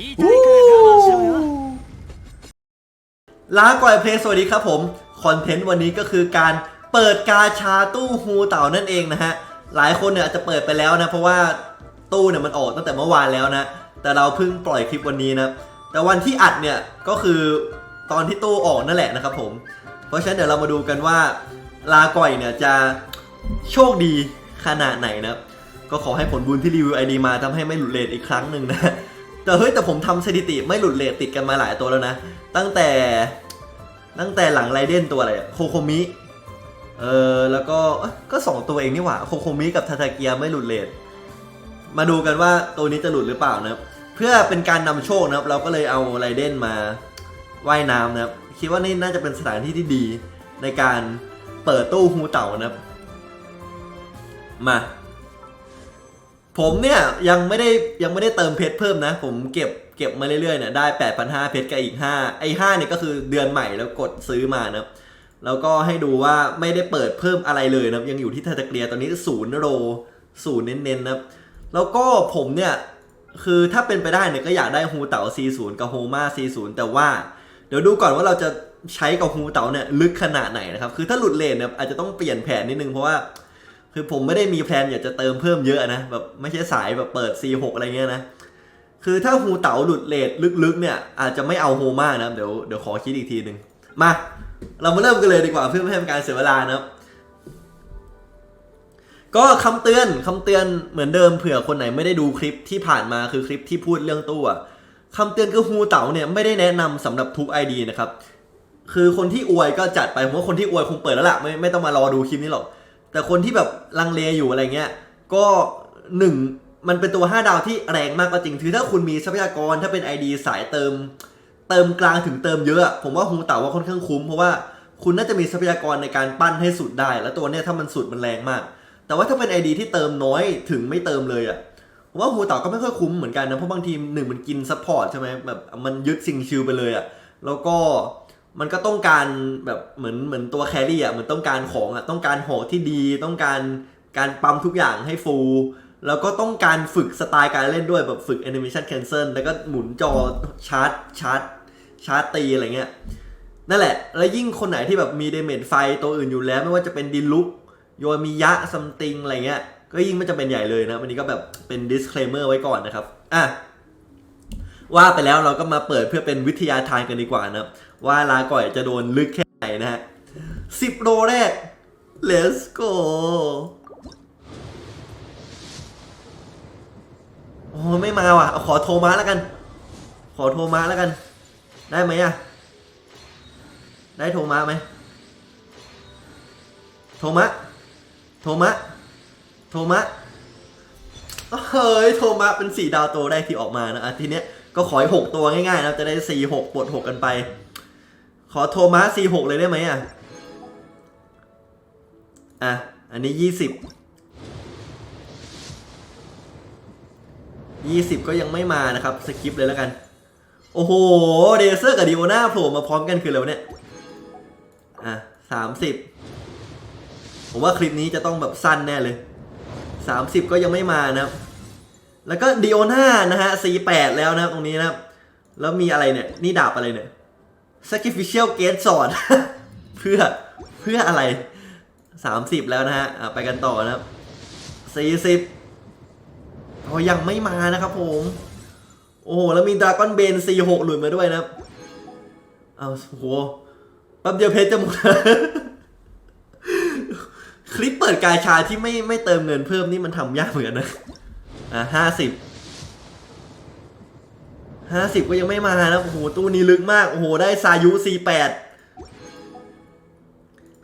痛いから我慢しろよ ลาก่อยเพลย์สวัสดีครับผม คอนเทนต์วันนี้ก็คือการเปิดกาชาตู้ฮูเต่านั่นเองนะฮะ หลายคนเนี่ยอาจจะเปิดไปแล้วนะ เพราะว่าตู้เนี่ยมันออกตั้งแต่เมื่อวานแล้วนะ แต่เราเพิ่งปล่อยคลิปวันนี้นะ แต่วันที่อัดเนี่ยก็คือตอนที่ตู้ออกนั่นแหละนะครับผม เพราะฉะนั้นเดี๋ยวเรามาดูกันว่าลาก่อยเนี่ยจะโชคดีขนาดไหนนะครับ ก็ขอให้ผลบุญที่รีวิวไอดีมาทำให้ไม่หลุดเลทอีกครั้งหนึ่งนะ แต่เฮ้ยแต่ผมทำสถิติไม่หลุดเลทติดกันมาหลายตัวแล้วนะ ตั้งแต่ตั้งแต่หลังไรเดนตัวอะไรโคโคมิเออแล้วก็ก็สองตัวเองนี่หว่าโคโคมิกับทาทาเกียไม่หลุดเลทมาดูกันว่าตัวนี้จะหลุดหรือเปล่านะครับเพื่อเป็นการนำโชคนะครับ เราก็เลยเอาไรเดนมาว่ายน้ำนะครับ คิดว่านี่น่าจะเป็นสถานที่ที่ดีในการเปิดตู้ฮูเต่านะครับ มา ผมเนี่ยยังไม่ได้ยังไม่ได้เติมเพชรเพิ่มนะ ผมเก็บเก็บมาเรื่อยๆเนี่ยได้ 8,500 เพชรกับอีก 5 ไอ้5เนี่ยก็คือเดือนใหม่แล้วกดซื้อมานะแล้วก็ให้ดูว่าไม่ได้เปิดเพิ่มอะไรเลยนะยังอยู่ที่ทาตะเกียตอนนี้ศูนย์โรศูนย์เน้นๆนะแล้วก็ผมเนี่ยคือถ้าเป็นไปได้เนี่ยก็อยากได้ฮูเต๋า C0 กับโฮมา C0 แต่ว่า เดี๋ยวดูก่อนว่าเราจะใช้กับฮูเต๋าเนี่ยลึกขนาดไหนนะครับ คือถ้าหลุดเลนเนี่ยอาจจะต้องเปลี่ยนแผนนิดนึงเพราะว่า คือผมไม่ได้มีแพลนอยากจะเติมเพิ่มเยอะนะแบบไม่ใช่สายแบบเปิด C6 อะไรเงี้ยนะ คือถ้าฮูเต๋าหลุดเลทลึกๆเนี่ยอาจจะไม่เอาโฮมากนะเดี๋ยวเดี๋ยวขอคิดอีกทีหนึ่งมา เรามาเริ่มกันเลยดีกว่าเพื่อไม่ให้เป็นการเสียเวลานะครับ ก็คำเตือนคำเตือนเหมือนเดิมเผื่อคนไหนไม่ได้ดูคลิปที่ผ่านมาคือคลิปที่พูดเรื่องตู้คำเตือนคือฮูเต๋าเนี่ยไม่ได้แนะนำสำหรับทุก ID นะครับคือคนที่อวยก็จัดไปผมว่าคนที่อวยคงเปิดแล้วล่ะไม่ไม่ต้องมารอดูคลิปนี้หรอก แต่คนที่แบบลังเลอยู่อะไรเงี้ย ก็หนึ่งมันเป็นตัว 5 ดาวที่แรงมากก็จริงคือถ้าคุณมีทรัพยากรถ้าเป็น ID สายเติม เติมกลางถึงเติมเยอะผมว่าฮูเต่าว่าค่อนข้างคุ้มเพราะว่าคุณน่าจะมีทรัพยากรในการปั้นให้สุดได้ แล้วตัวเนี้ยถ้ามันสุดมันแรงมาก แต่ว่าถ้าเป็น ID ที่เติมน้อยถึงไม่เติมเลยอะผมว่าฮูเต่าก็ไม่ค่อยคุ้มเหมือนกันนะเพราะบางทีหนึ่งมันกินซัพพอร์ตใช่ไหมแบบมันยึดซิงชิลไปเลยอะแล้วก็ มันก็ต้องการแบบเหมือนเหมือนตัวแครี่อะเหมือนต้องการของอะต้องการหอกที่ดีต้องการการปั๊มทุกอย่างให้ฟูลแล้วก็ต้องการฝึกสไตล์การเล่นด้วยแบบฝึก Animation Cancel แล้วก็หมุนจอชาร์จชาร์จชาร์จตีอะไรเงี้ยนั่นแหละ แล้วยิ่งคนไหนที่แบบมีเดเมจไฟตัวอื่นอยู่แล้ว ไม่ว่าจะเป็นดินลุกโยมียะซัมติงอะไรเงี้ย ก็ยิ่งไมันจะเป็นใหญ่เลยนะ วันนี้ก็แบบเป็น disclaimer ไว้ก่อนนะครับ อะ ว่าไปแล้วเราก็มาเปิดเพื่อเป็นวิทยาทานกันดีกว่านะ ว่าลาก่อยจะโดนลึกแค่ไหนนะฮะสิบโลแรก let's go โอ้ไม่มาว่ะ ขอโทรมาแล้วกัน ขอโทรมาแล้วกัน ได้ไหมอะได้โทรมาไหม โทรมะ โทรมะ โทรมะ เฮ้ย โทรมาเป็นสี่ดาวตัวแรกที่ออกมานะอะทีเนี้ยก็ขอให้หกตัวง่ายๆนะจะได้สี่หกปลดหกกันไป ขอโทมาสี่หกเลยได้ไหมอะ อะ อันนี้ยี่สิบ ยี่สิบก็ยังไม่มานะครับ สกิปเลยแล้วกัน โอ้โห เดเซอร์กับดิโอนาโผล่มาพร้อมกันคือแล้วเนี่ย อะสามสิบ ผมว่าคลิปนี้จะต้องแบบสั้นแน่เลยสามสิบก็ยังไม่มานะครับ แล้วก็ดิโอนานะฮะ C8 แล้วนะตรงนี้นะครับ แล้วมีอะไรเนี่ย นี่ดาบอะไรเนี่ย Sacrificial Gate Sword เพื่อเพื่ออะไรสามสิบแล้วนะฮะอะไปกันต่อนะครับสี่สิบโอ้ยังไม่มานะครับผม โอ้โห แล้วมีดราก้อนเบน C6 หลุดมาด้วยนะครับเอาโหแป๊บเดียวเพชรจะหมดคลิปเปิดกาชาที่ไม่ไม่เติมเงินเพิ่มนี่มันทำยากเหมือนกันนะอะห้าสิบ ห้าสิบก็ยังไม่มานะโอ้โหตู้นี้ลึกมากโอ้โหได้ซายุ C8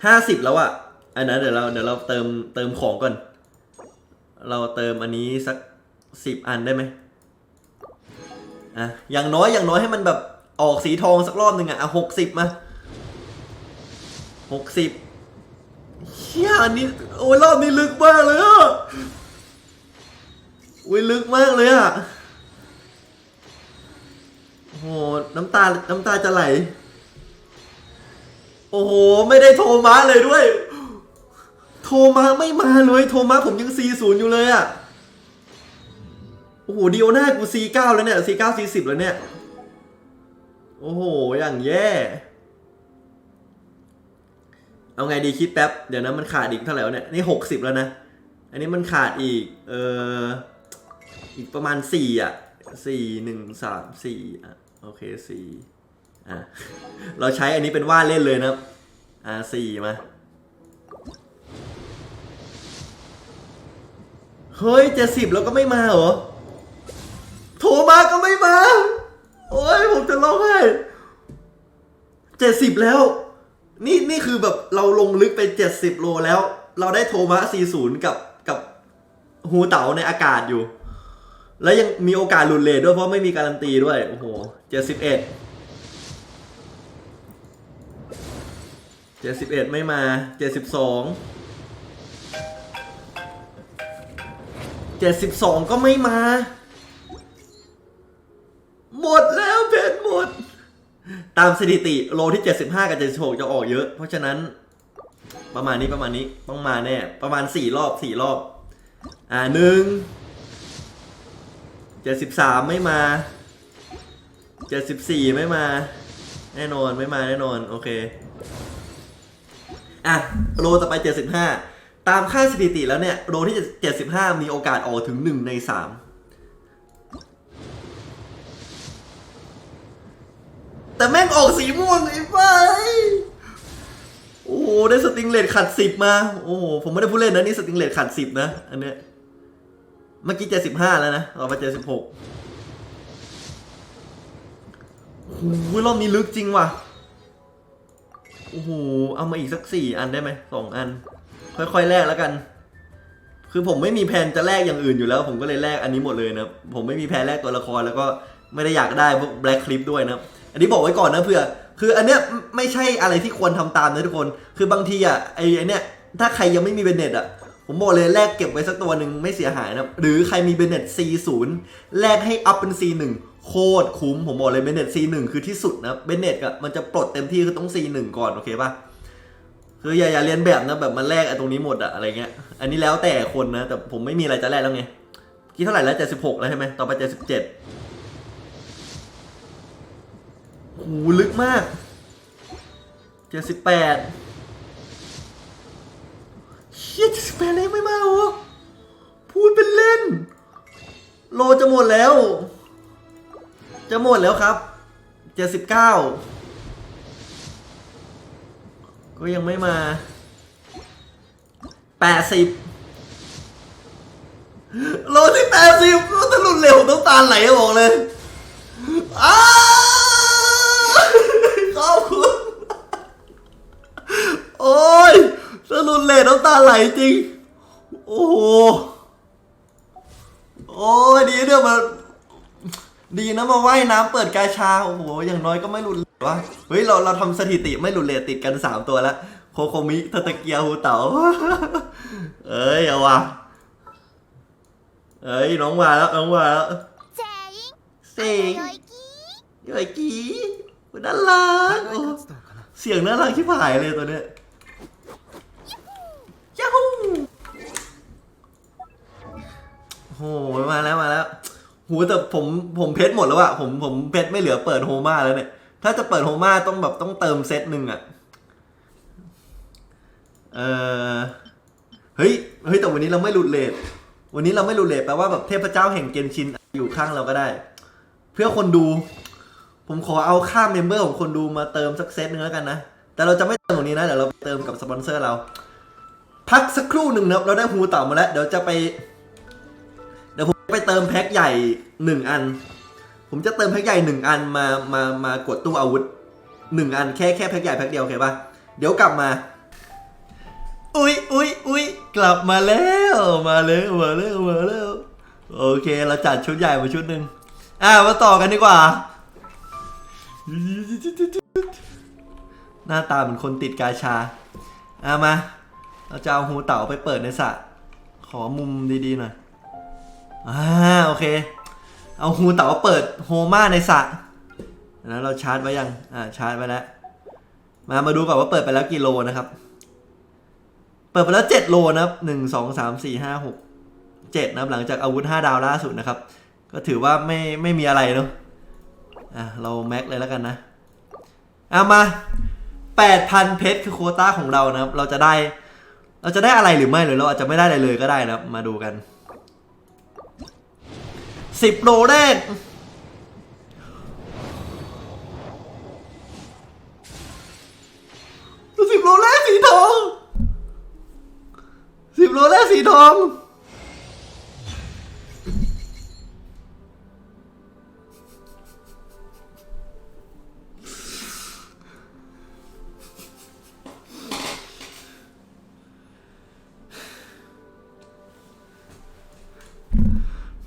ห้าสิบแล้วอะอันนั้นเดี๋ยวเราเดี๋ยวเราเติมเติมของก่อน เราเติมอันนี้สักสิบอันได้ไหมอะอย่างน้อยอย่างน้อยให้มันแบบออกสีทองสักรอบหนึ่งอะอะหกสิบมาหกสิบเฮียอันนี้โอ้ยรอบนี้ลึกมากเลยอะอุ้ยลึกมากเลยอะ โอ้โห น้ำตา น้ำตาจะไหล โอ้โห ไม่ได้โทรมาเลยด้วย โทรมาไม่มาเลย โทรมาผมยัง 40 อยู่เลยอะ โอ้โหดีโอหน้ากู C9 แล้วเนี่ย C9 C10 แล้วเนี่ย โอ้โห อย่างแย่ เอาไงดีคิดแป๊บ เดี๋ยวนะมันขาดอีกเท่าไหร่วะเนี่ย นี่ 60 แล้วนะ อันนี้มันขาดอีก เอออีกประมาณ 4 อะ4 1 3 4อะ โอเค4อะ เราใช้อันนี้เป็นว่าเล่นเลยนะครับอ่า4มา เฮ้ย70แล้วก็ไม่มาเหรอ โทรมาก็ไม่มา โอ้ยผมจะร้องไห้เจ็ดสิบแล้ว นี่นี่คือแบบเราลงลึกไปเจ็ดสิบโลแล้ว เราได้โทรมา40กับกับฮูเต๋าในอากาศอยู่ แล้วยังมีโอกาสหลุดเลทด้วยเพราะไม่มีการันตีด้วย โอ้โหเจ็ดสิบเอ็ดเจ็ดสิบเอ็ดไม่มาเจ็ดสิบสองเจ็ดสิบสองก็ไม่มา หมดแล้วเพชรหมด ตามสถิติโลที่ 75 กับ 76 จะออกเยอะ เพราะฉะนั้นประมาณนี้ประมาณนี้ต้องมาแน่ ประมาณ 4 รอบ 4 รอบ อ่าหนึ่ง 73ไม่มา74ไม่มา แน่นอนไม่มาแน่นอน โอเค อะ โลต่อไป75ตามค่าสถิติแล้วเนี่ย โลที่75มีโอกาสออกถึง1ใน3แต่แม่งออกสีม่วงไอ้ไปโอ้โหได้สติงเลดขัดสิบมา โอ้โหผมไม่ได้พูดเล่นนะ นี่สติงเลดขัดสิบนะ อันเนี้ย เมื่อกี้เจ็ดสิบห้าแล้วนะต่อไปเจ็ดสิบหกโอ้โหรอบนี้ลึกจริงว่ะ โอ้โห เอามาอีกสักสี่อันได้ไหมสองอัน ค่อยๆแลกแล้วกัน คือผมไม่มีแผนจะแลกอย่างอื่นอยู่แล้ว ผมก็เลยแลกอันนี้หมดเลยนะผมไม่มีแผนแลกตัวละครแล้วก็ไม่ได้อยากได้พวกแบล็คคลิปด้วยนะอันนี้บอกไว้ก่อนนะเพื่อ คืออันเนี้ยไม่ใช่อะไรที่ควรทำตามนะทุกคน คือบางทีอะไอ้ไอ้เนี้ยถ้าใครยังไม่มีเบนเน็ตอะ ผมบอกเลยแลกเก็บไว้สักตัวหนึ่งไม่เสียหายนะหรือใครมีเบนเน็ต C0 แลกให้อัพเป็น C1 โคตรคุ้ม ผมบอกเลยเบนเน็ต C1 คือที่สุดนะเบนเน็ตอะมันจะปลดเต็มที่คือต้อง C1 ก่อน โอเคป่ะคืออย่าอย่าเรียนแบบนะแบบมันแลกไอ้ตรงนี้หมดอะอะไรเงี้ย อันนี้แล้วแต่คนนะ แต่ผมไม่มีอะไรจะแลกแล้วไงกี่เท่าไหร่แล้วเจ็ดสิบหกแล้วใช่ไหมต่อไปเจ็ดสิบเจ็ดโหลึกมากเจ็ดสิบแปด ฮียจ็ดสิบแปดเลยงไม่มาเหรอพูดเป็นเล่น โลจะหมดแล้ว จะหมดแล้วครับเจ็ดสิบเก้าก็ยังไม่มาแปดสิบโลที่แปดสิบโลจะหลุดเร็วต้องตาไหลอะบอกเลยอ้าขอบคุณ โอ้ย นเล่น้ำตาไหลจริง โอ้โห โอ้ดีเดี๋ยวมาดีนะมาว่ายน้ำเปิดกาชา โอ้โห อย่างน้อยก็ไม่หลุดเลยวะ เฮ้ย เราเราทำสถิติไม่หลุดเลติดกันสามตัวแล้วโคโคมิทาตะเกียวฮูเต๋าเอ้ย เอาวะเอ้ย น้องมาแล้ว น้องมาแล้วเสียงย่อยกี้น่ารักเสียงน่ารักที่ผายเลยตัวเนี้ย โอ้โหมาแล้วมาแล้วโหแต่ผมผมเพชรหมดแล้วอะผมผมเพชรไม่เหลือเปิดโฮมาแล้วเนี่ย ถ้าจะเปิดโฮมาต้องแบบต้องเติมเซตหนึ่งอะเออเฮ้ยเฮ้ยแต่วันนี้เราไม่หลุดเลทวันนี้เราไม่หลุดเลทแปลว่าแบบเทพเจ้าแห่งเกนชินอยู่ข้างเราก็ได้ เพื่อคนดู ผมขอเอาค่าเมมเบอร์ของคนดูมาเติมสักเซตหนึ่งแล้วกันนะแต่เราจะไม่เติมตรงนี้นะเดี๋ยวเราเติมกับสปอนเซอร์เรา พักสักครู่หนึ่งนะเราได้ฮูเต่ามาแล้ว เดี๋ยวจะไป ไปเติมแพ็คใหญ่หนึ่งอัน ผมจะเติมแพ็คใหญ่หนึ่งอันมามามากดตู้อาวุธหนึ่งอันแค่แค่แพ็คใหญ่แพ็คเดียวโอเคปะเดี๋ยวกลับมา อุ๊ยอุ๊ยอุ๊ยกลับมาแล้วมาแล้วมาแล้วมาแล้วโอเคเราจัดชุดใหญ่มาชุดหนึ่งอะมาต่อกันดีกว่า หน้าตาเหมือนคนติดกาชาอะมา เราจะเอาหูเต่าไปเปิดในสระขอมุมดีๆหน่อย อ่าโอเค เอาหูเต่ว่าเปิดโฮมาในสระแล้วเราชาร์จไว้ยัง อ่าชาร์จไว้แล้ว มามาดูก่อนว่าเปิดไปแล้วกี่โลนะครับ เปิดไปแล้วเจ็ดโลนะครับหนึ่งสองสามสี่ห้าหกเจ็ดนะครับหลังจากอาวุธห้าดาวล่าสุดนะครับ ก็ถือว่าไม่ไม่มีอะไรเนาะอะเราแม็กเลยแล้วกันนะเอามา8,000เพชรคือโคต้าของเรานะครับ เราจะได้ เราจะได้อะไรหรือไม่หรือเราอาจจะไม่ได้อะไรเลยก็ได้นะครับ มาดูกัน 10โลแรกสิบโลแรกสีทองสิบโลแรกสีทอง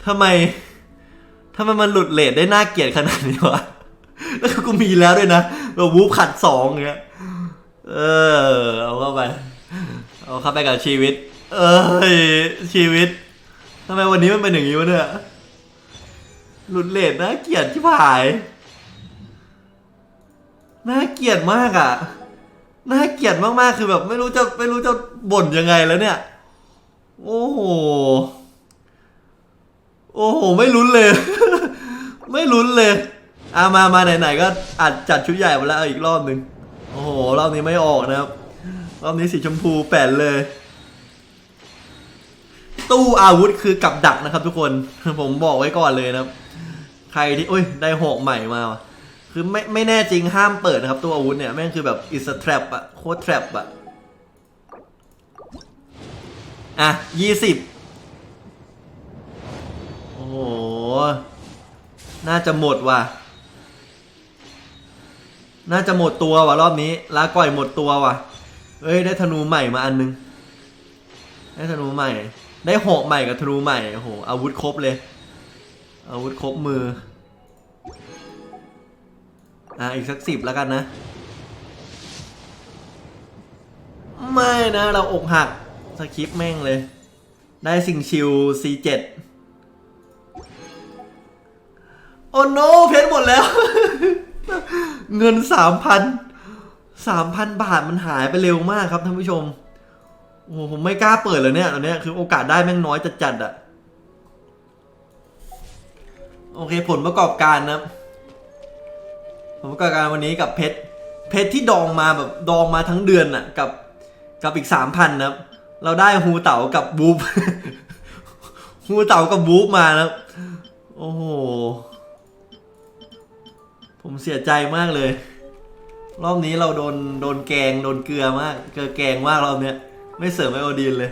ทำไม ทำไมมันหลุดเลทได้น่าเกลียดขนาดนี้วะ แล้วกูมีแล้วด้วยนะแบบวูฟขัดสองอย่างเงี้ย เออ เอาเข้าไป เอาเข้าไปกับชีวิต เอ้ย ชีวิตทำไมวันนี้มันเป็นอย่างนี้วะเนี่ย หลุดเลทน่าเกลียดที่ผาย น่าเกลียดมากอะ น่าเกลียดมากๆ คือแบบไม่รู้จะไม่รู้จะบ่นยังไงแล้วเนี่ย โอ้โห โอ้โห ไม่ลุ้นเลย ไม่ลุ้นเลยอามามาไหนๆก็อัดจัดชุดใหญ่มาแล้วอีกรอบหนึ่งโอ้โห รอบนี้ไม่ออกนะครับ รอบนี้สีชมพูแปดเลย ตู้อาวุธคือกับดักนะครับทุกคน ผมบอกไว้ก่อนเลยนะครับ ใครที่โอ้ยได้หอกใหม่มาคือไม่ไม่แน่จริงห้ามเปิดนะครับตู้อาวุธเนี่ยแม่งคือแบบ is a trap อะโคตร trap อะอะยี่สิบ โอ้โห น่าจะหมดว่ะ น่าจะหมดตัวว่ะรอบนี้ลาก่อยหมดตัวว่ะ เอ้ยได้ธนูใหม่มาอันนึง ได้ธนูใหม่ ได้หอกใหม่กับธนูใหม่โอ้โหอาวุธครบเลย อาวุธครบมือ อะอีกสักสิบแล้วกันนะ ไม่นะเราอกหักสคริปแม่งเลยได้สิ่งชิว C7 โอ้โนเพชรหมดแล้ว เงินสามพันสามพันบาทมันหายไปเร็วมากครับท่านผู้ชม โอ้ผมไม่กล้าเปิดเลยเนี่ยตอนเนี้ยคือโอกาสได้แม่งน้อยจัดๆอะโอเคผลประกอบการนะผลประกอบการวันนี้กับเพชรเพชรที่ดองมาแบบดองมาทั้งเดือนอะกับกับอีกสามพันนะครับเราได้ฮูเต๋ากับบูฟฮูเต๋ากับบูฟมานะโอ้โห ผมเสียใจมากเลย รอบนี้เราโดนโดนแกงโดนเกลือมาก เกลือแกงมากรอบเนี้ย ไม่เสริมไอโอดีนเลย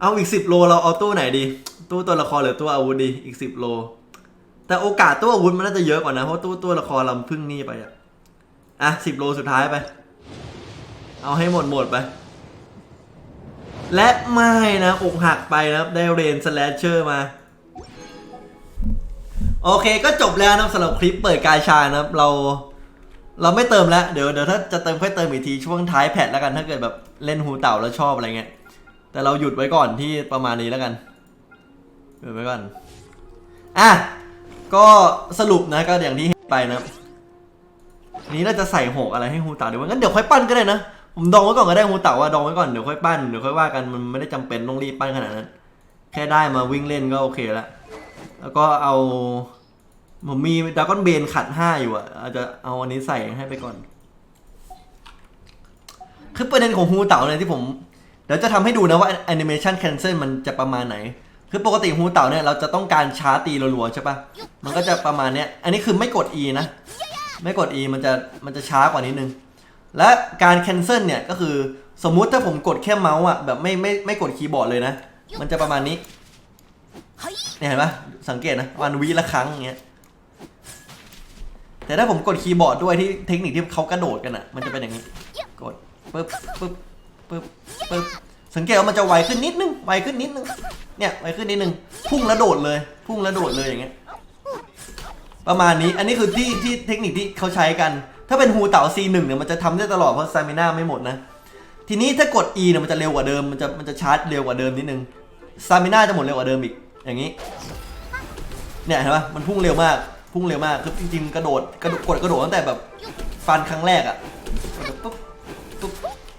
เอาอีกสิบโลเราเอาตู้ไหนดี ตู้ตัวละครหรือตู้อาวุธดีอีกสิบโล แต่โอกาสตู้อาวุธมันน่าจะเยอะกว่านะเพราะตู้ตัวละครเราเพึ่งนี่ไปอะอะสิบโลสุดท้ายไป เอาให้หมดหมดไป และไม่นะอกหักไปนะครับได้เรนสแลชเชอร์มา โอเคก็จบแล้วนะสำหรับคลิปเปิดกาชานะครับ เรา เราไม่เติมแล้ว เดี๋ยวเดี๋ยวถ้าจะเติมค่อยเติมอีกทีช่วงท้ายแพทแล้วกันถ้าเกิดแบบเล่นฮูเต่าแล้วชอบอะไรเงี้ยแต่เราหยุดไว้ก่อนที่ประมาณนี้แล้วกันหยุดไว้ก่อนอะก็สรุปนะก็อย่างที่เห็นไปนะนี้เราจะใส่หกอะไรให้ฮูเต่าเดี๋ยวงั้นเดี๋ยวค่อยปั้นก็ได้นะผมดองไว้ก่อนก็ได้ฮูเต่าว่าดองไว้ก่อนเดี๋ยวค่อยปั้นเดี๋ยวค่อยว่ากันมันไม่ได้จำเป็นต้องรีบปั้นขนาดนั้น แค่ได้มาวิ่งเล่นก็โอเคแล้ว แล้วก็เอาผมมีดาก้อนเบนขัดห้าอยู่อะอาจจะเอาอันนี้ใส่ให้ไปก่อน คือประเด็นของฮูเต่าเนี่ยที่ผมเดี๋ยวจะทำให้ดูนะว่าแอนิเมชันแคนเซิลมันจะประมาณไหน คือปกติฮูเต่าเนี่ยเราจะต้องการช้าตีรัวๆใช่ปะมันก็จะประมาณเนี้ย อันนี้คือไม่กด E นะ ไม่กด E มันจะมันจะช้ากว่านิดนึง และการแคนเซิลเนี่ยก็คือสมมุติถ้าผมกดแค่เมาส์อะแบบไม่ไม่ไม่กดคีย์บอร์ดเลยนะ มันจะประมาณนี้ เนี่ยเห็นปะสังเกตนะวันวิละครั้งอย่างเงี้ยแต่ถ้าผมกดคีย์บอร์ดด้วยที่เทคนิคที่เขากระโดดกันอะ มันจะเป็นอย่างนี้ กดปึ๊บปึ๊บปึ๊บปึ๊บสังเกตว่ามันจะไวขึ้นนิดนึงไวขึ้นนิดนึงเนี่ยไวขึ้นนิดนึงพุ่งแล้วโดดเลย พุ่งแล้วโดดเลยอย่างเงี้ยประมาณนี้อันนี้คือที่ที่เทคนิคที่เขาใช้กัน ถ้าเป็นฮูเต่า C1 เนี่ยมันจะทำได้ตลอดเพราะซามิน่าไม่หมดนะทีนี้ถ้ากด E เนี่ยมันจะเร็วกว่าเดิมมันจะมันจะชาร์จเร็วกว่าเดิมนิดนึงซามิน่าจะหมดเร็วกว่าเดิมอีก อย่างนี้ เนี่ยเห็นปะมันพุ่งเร็วมาก พุ่งเร็วมาก คือจริงๆกระโดดกระโดดกดกระโดดตั้งแต่แบบฟันครั้งแรกอะกระปุ๊บปุ๊บ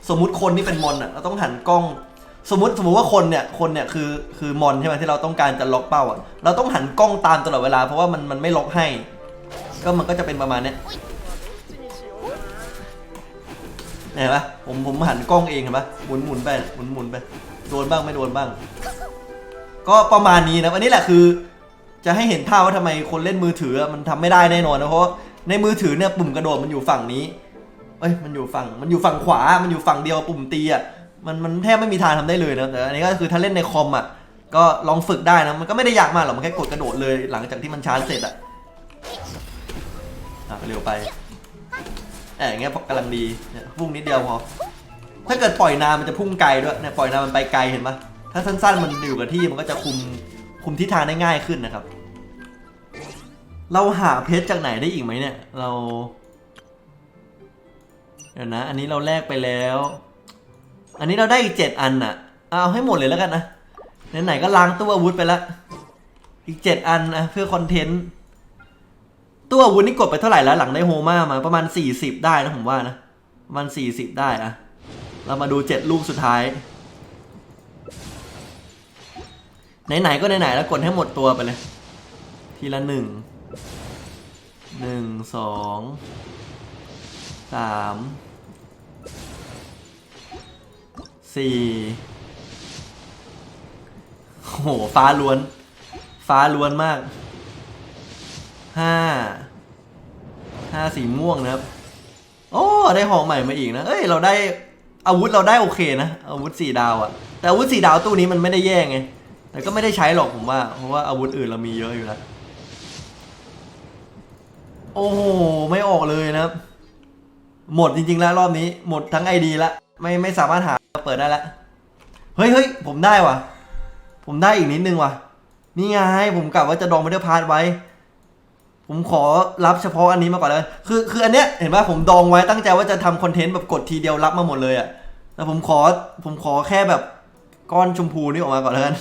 สมมุติคนที่เป็นมอนอะเราต้องหันกล้อง สมมติสมมติว่าคนเนี่ยคนเนี่ยคือคือมอนใช่ไหมที่เราต้องการจะล็อกเป้าอะเราต้องหันกล้องตามตลอดเวลาเพราะว่ามันมันไม่ล็อกให้ ก็มันก็จะเป็นประมาณเนี้ยเห็นปะผมผมหันกล้องเองเห็นปะหมุนหมุนไปหมุนหมุนไปโดนบ้างไม่โดนบ้าง ก็ประมาณนี้นะอันนี้แหละคือ จะให้เห็นภาพว่าทำไมคนเล่นมือถือมันทำไม่ได้แน่นอนนะเพราะในมือถือเนี่ยปุ่มกระโดดมันอยู่ฝั่งนี้เอ้ยมันอยู่ฝั่งมันอยู่ฝั่งขวา มันอยู่ฝั่งเดียวปุ่มตีอะมันมันแทบไม่มีทางทำได้เลยนะแต่อันนี้ก็คือถ้าเล่นในคอมอะก็ลองฝึกได้นะมันก็ไม่ได้ยากมากหรอกมันแค่กดกระโดดเลยหลังจากที่มันชาร์จเสร็จอะอะเร็วไปแอบอย่างเงี้ยกำลังดีเนี่ยพุ่งนิดเดียวพอถ้าเกิดปล่อยนานมันจะพุ่งไกลด้วยเนี่ยปล่อยนานมันไปไกลเห็นปะ ถ้าสั้นๆมันอยู่กับที่มันก็จะคุมคุมทิศทางได้ง่ายขึ้นนะครับ เราหาเพชรจากไหนได้อีกไหมเนี่ย เรา เดี๋ยวนะ อันนี้เราแลกไปแล้ว อันนี้เราได้อีกเจ็ดอันน่ะ เอาให้หมดเลยแล้วกันนะไหนๆก็ล้างตู้อาวุธไปแล้วอีกเจ็ดอันนะเพื่อคอนเทนต์ตู้อาวุธนี่กดไปเท่าไหร่แล้วหลังได้โฮมามาประมาณ 40 ได้นะผมว่านะประมาณ40 ได้อะเรามาดูเจ็ดลูกสุดท้าย ไหนๆก็ไหนๆแล้วกดให้หมดตัวไปเลย ทีละหนึ่งหนึ่งสองสามสี่โหฟ้าล้วน ฟ้าล้วนมากห้าห้าสีม่วงนะครับโอ้ได้หอกใหม่มาอีกนะ เอ้ยเราได้อาวุธเราได้โอเคนะอาวุธสี่ดาวอะแต่อาวุธสี่ดาวตู้นี้มันไม่ได้แย่งไง แต่ก็ไม่ได้ใช้หรอกผมว่า เพราะว่าอาวุธอื่นเรามีเยอะอยู่แล้ว โอ้โห ไม่ออกเลยนะครับ หมดจริง ๆ แล้วรอบนี้ หมดทั้งไอดีละ ไม่ไม่สามารถหาเปิดได้ละ เฮ้ยเฮ้ยผมได้ว่ะ ผมได้อีกนิดนึงว่ะ นี่ไงผมกะว่าจะดองไม่ได้พาร์ทไว้ ผมขอรับเฉพาะอันนี้มาก่อนแล้วคือคืออันเนี้ยเห็นป่ะผมดองไว้ตั้งใจว่าจะทำคอนเทนต์แบบกดทีเดียวรับมาหมดเลยอะ่ะแต่ผมขอผมขอแค่แบบก้อนชมพูนี่ออกมาก่อนแล้วกัน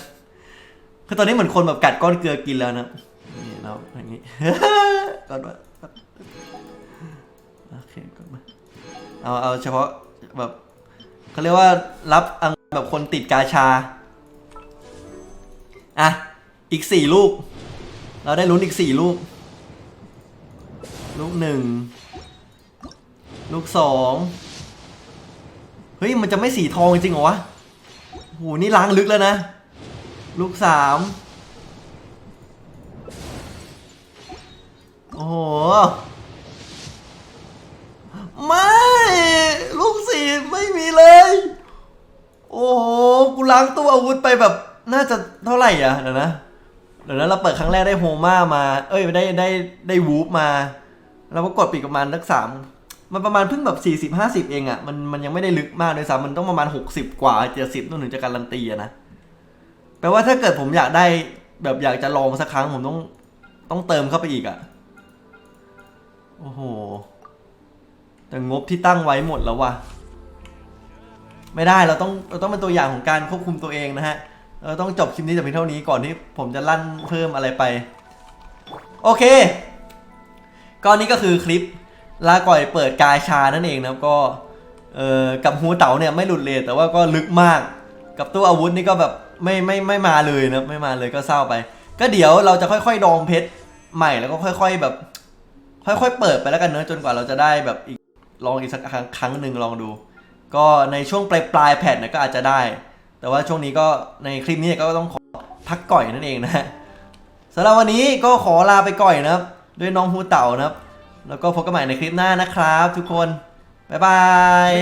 คือตอนนี้เหมือนคนแบบกัดก้อนเกลือกินแล้วนะนี่เราอย่างนี้ก่อนว่าโอเคก่อนมาเอาเอาเฉพาะแบบเขาเรียกว่ารับอังแบบคนติดกาชา อะ อีกสี่ลูก เราได้ลุ้นอีกสี่ลูก ลูกหนึ่ง ลูกสอง เฮ้ย มันจะไม่สีทองจริงเหรอวะโหนี่ล้างลึกแล้วนะ ลูกสามโอ้โห ไม่ ลูกสี่ไม่มีเลย โอ้โห กูล้างตู้อาวุธไปแบบ น่าจะเท่าไหร่อะเดี๋ยวนะ เดี๋ยวนะเราเปิดครั้งแรกได้โฮมามา เอ้ย ได้ได้ได้วูฟมา เราก็กดปิดประมาณสักสามมันประมาณเพิ่งแบบสี่สิบห้าสิบเองอะ่ะ มันมันยังไม่ได้ลึกมากเลยซ้ำมันต้องประมาณหกสิบกว่าเจ็ดสิบนู่นถึงจะการันตีอะนะ แปลว่าถ้าเกิดผมอยากได้แบบอยากจะลองสักครั้งผมต้องต้องเติมเข้าไปอีกอะ่ะ โอ้โห แต่งบที่ตั้งไว้หมดแล้ววะไม่ได้เราต้องเราต้องเป็นตัวอย่างของการควบคุมตัวเองนะฮะ เราต้องจบคลิปนี้แต่เพียงเท่านี้ก่อนที่ผมจะลั่นเพิ่มอะไรไป โอเค ก็นี่ก็คือคลิปลาก่อยเปิดกายชานั่นเองนะครับก็เอ่อกับฮูเต๋าเนี่ยไม่หลุดเลยแต่ว่าก็ลึกมาก กับตู้อาวุธนี่ก็แบบ ไม่ไม่ไม่มาเลยนะไม่มาเลยก็เศร้าไป ก็เดี๋ยวเราจะค่อยๆดองเพชรใหม่แล้วก็ค่อย ๆแบบ ค่อย ๆ เปิดไปแล้วกันเนอะจนกว่าเราจะได้แบบอีกลองอีกสักครั้งครั้งหนึ่งลองดู ก็ในช่วงปลายปลายแผ่นนะก็อาจจะได้ แต่ว่าช่วงนี้ก็ในคลิปนี้ก็ต้องขอพักก่อยนั่นเองนะสำหรับวันนี้ก็ขอลาไปก่อยนะครับ ด้วยน้องฮูเต่านะครับ แล้วก็พบกันใหม่ในคลิปหน้านะครับ ทุกคนบ๊ายบาย